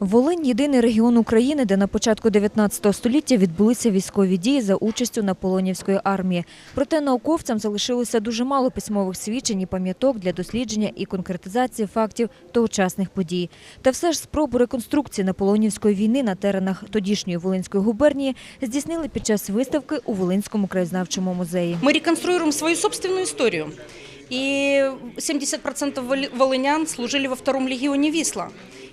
Волинь – єдиний регіон України, де на початку 19 століття відбулися військові дії за участю Наполеонівської армії. Проте науковцям залишилося дуже мало письмових свідчень і пам'яток для дослідження і конкретизації фактів тогочасних подій. Та все ж спробу реконструкції Наполеонівської війни на теренах тодішньої Волинської губернії здійснили під час виставки у Волинському краєзнавчому музеї. Мы реконструируем свою собственную историю. И 70% воли- волынян служили во втором легионе Висла.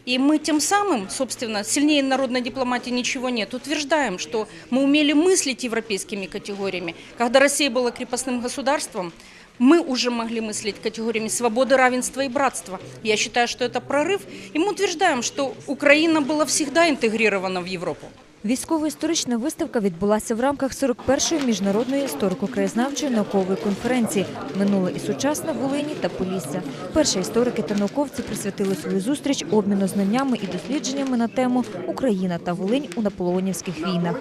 И мы тем самым, собственно, сильнее народной дипломатии ничего нет, утверждаем, что мы умели мыслить европейскими категориями. Когда Россия была крепостным государством, мы уже могли мыслить категориями свободы, равенства и братства. Я считаю, что это прорыв. И мы утверждаем, что Украина была всегда интегрирована в Европу. Військово-історична виставка відбулася в рамках 41-ї міжнародної історико-краєзнавчої наукової конференції «Минуле і сучасне в Волині та Полісся». Перші історики та науковці присвятили свою зустріч обміну знаннями і дослідженнями на тему «Україна та Волинь у наполеонівських війнах».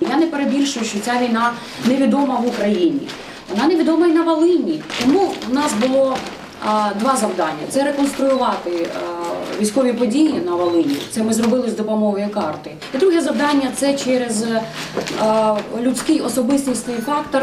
Я не перебільшую, що ця війна невідома в Україні. Вона невідома і на Волині. Тому в нас було два завдання: це реконструювати військові події на Волині. Це ми зробили з допомогою карти. І друге завдання це через а, людський особистісний фактор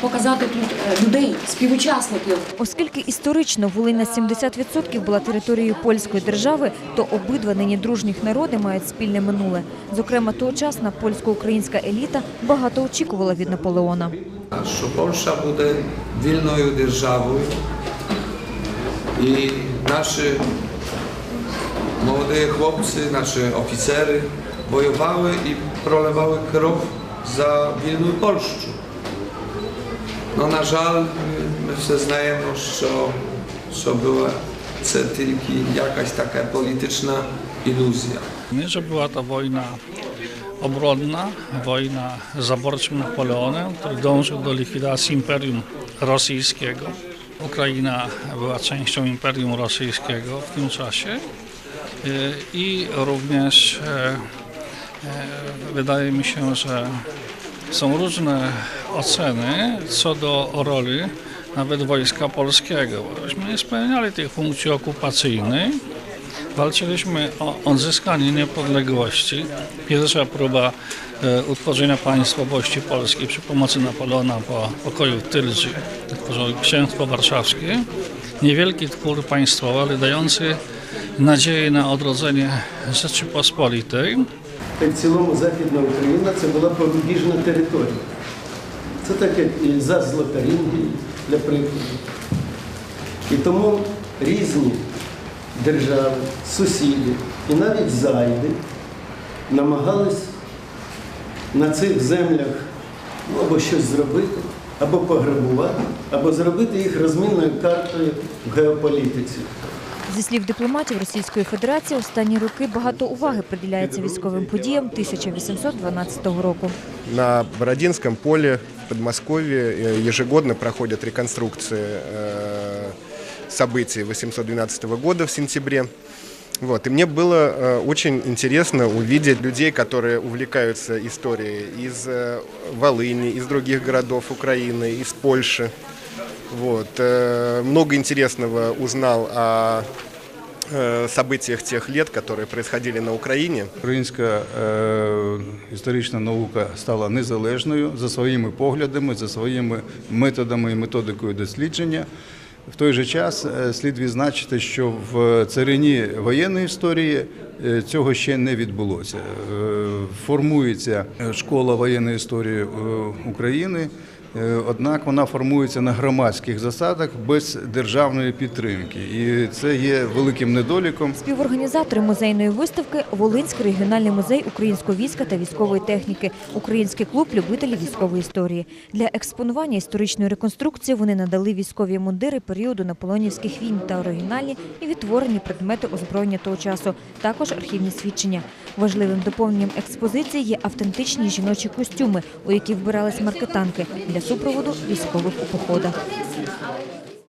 показати тут е, людей, співучасників Оскільки історично Волинь на 70% була територією польської держави, то обидва нині дружніх народи мають спільне минуле. Зокрема, тогочасна польсько-українська еліта багато очікувала від Наполеона. що Польща буде вільною державою і наші Młode chłopcy, znaczy oficery, wojowały i prolewały krew za Wielkopolszczu. No na żal, my przyznajemy, że, że była tylko jakaś taka polityczna iluzja. Nie, że była to wojna obronna, wojna z zaborczym Napoleonem, który dążył do likwidacji Imperium Rosyjskiego. Ukraina była częścią Imperium Rosyjskiego w tym czasie i również e, e, wydaje mi się, że są różne oceny co do roli nawet Wojska Polskiego. Myśmy nie spełniali tych funkcji okupacyjnych, Walczyliśmy o odzyskanie niepodległości. Pierwsza próba e, utworzenia państwowości polskiej przy pomocy Napoleona po pokoju w Tylży, utworzył księstwo warszawskie. Niewielki twór państwowy, ale dający nadzieję na odrodzenie Rzeczypospolitej. В цілому Західна Україна це була порубіжна територія. Це так як і за Злотарінгії, для прикладу. І тому різні держави, сусіди і навіть зайди намагались на цих землях ну, або щось зробити, або пограбувати, або зробити їх розмінною картою в геополітиці. Зі слів дипломатів Російської Федерації, останні роки багато уваги приділяється військовим подіям 1812 року. На Бородинском поле в Подмосковье э, ежегодно проходят реконструкции э, событий 812 года в сентябре. Вот. И мне было э, очень интересно увидеть людей, которые увлекаются историей из э, Волыни, из других городов Украины, из Польши. Вот. Э, много интересного узнал о э, событиях тех лет, которые происходили на Украине. Українська е, історична наука стала незалежною за своїми поглядами, за своїми методами і методикою дослідження. В той же час е, слід відзначити, що в царині воєнної історії е, цього ще не відбулося. Е, Формується школа воєнної історії е, України. Е, Однак вона формується на громадських засадах без державної підтримки, і це є великим недоліком. Співорганізатори музейної виставки Волинський регіональний музей українського війська та військової техніки, Український клуб любителів військової історії. Для експонування історичної реконструкції вони надали військові мундири періоду наполеонівських війн та оригінальні і відтворені предмети озброєння того часу, також архівні свідчення. Важливим доповненням експозиції є автентичні жіночі костюми, у які вбирались маркетанки для супроводу військових у походах.